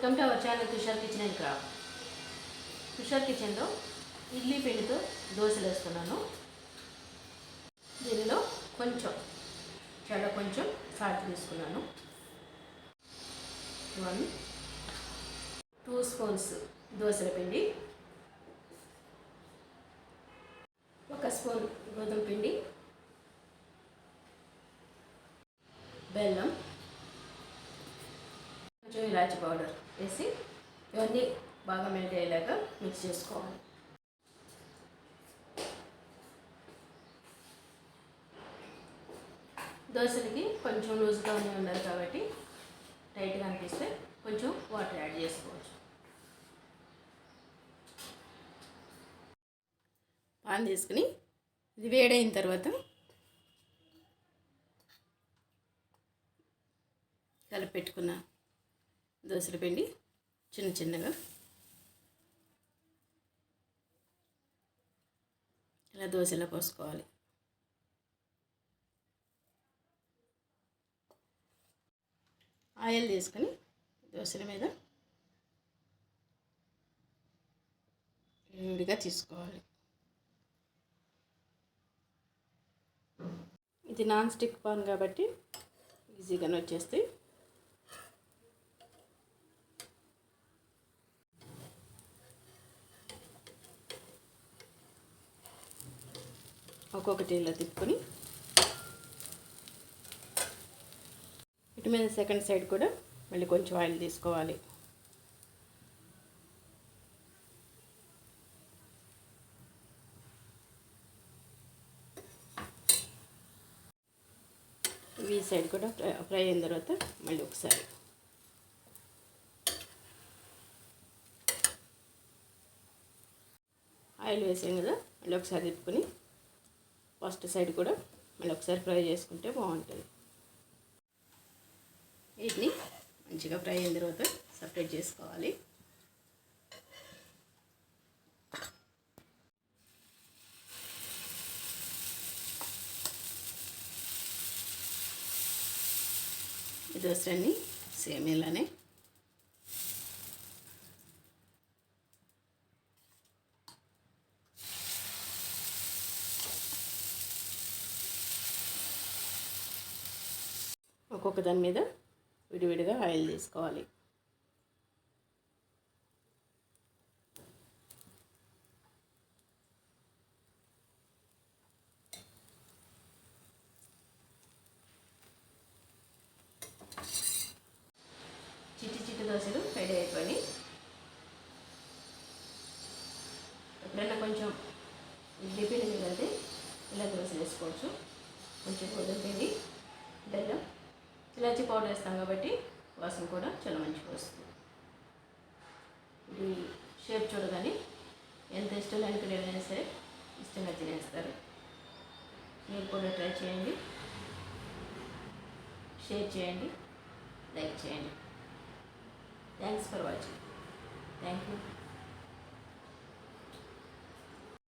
Welcome to our channel Tushar kitchen and craft Tushar కిచెన్లో ఇడ్లీ పిండితో దోశలు వేస్తున్నాను. దీనిలో కొంచెం చాలా కొంచెం సాల్ట్ తీసుకున్నాను. వన్ టూ స్పూన్స్ దోశల పిండి. ఒక స్పూన్ గోధుమ పిండి. బెల్లం. ఇలాచి పౌడర్ వేసి ఇవన్నీ బాగా మెల్ట్ అయ్యేలాగా మిక్స్ చేసుకోవాలి. దోశలకి కొంచెం లూజ్గానే ఉండాలి కాబట్టి టైట్గా అనిపిస్తే కొంచెం వాటర్ యాడ్ చేసుకోవచ్చు. పాన్ తీసుకుని ఇది వేడైన తర్వాత కలిపి దోసల పిండి చిన్న చిన్నగా. ఇలా దోశలో పోసుకోవాలి. ఆయిల్ తీసుకొని దోశల మీద విడిగా తీసుకోవాలి. ఇది నాన్ స్టిక్ పాన్ కాబట్టి ఈజీగానే వచ్చేస్తాయి. ఒక్కొక్కటి ఇలా తిప్పుకొని. ఇటు మీద సెకండ్ సైడ్ కూడా మళ్ళీ కొంచెం ఆయిల్ తీసుకోవాలి. ఈ సైడ్ కూడా ఫ్రై అయిన తర్వాత మళ్ళీ ఒకసారి. ఆయిల్ వేసాం కదా మళ్ళీ ఒకసారి తిప్పుకొని ఫస్ట్ సైడ్ కూడా మళ్ళీ ఒకసారి ఫ్రై చేసుకుంటే బాగుంటుంది. వీటిని మంచిగా ఫ్రై అయిన తర్వాత సపరేట్ చేసుకోవాలి. ఈ దోశలన్నీ సేమ్ ఇలానే ఒక్కొక్క దాని మీద విడివిడిగా ఆయిల్ తీసుకోవాలి. చిట్టి చిట్టి దోశలు రెడీ అయిపోయి ఎప్పుడైనా కొంచెం ఇడ్లీ పిండి మిగిలితే ఇలా దోశలు వేసుకోవచ్చు. కొంచెం గోధుమ పిండి బెల్లం ఇలాచి పౌడర్ వేస్తాం కాబట్టి వాసన కూడా చాలా మంచిగా వస్తుంది. ఇది షేప్ చూడగానే ఎంత ఇష్టం లేని పిల్లలైనా సరే ఇష్టంగా తినేస్తారు. మీరు కూడా ట్రై చేయండి. షేర్ చేయండి. లైక్ చేయండి. Thanks for watching thank you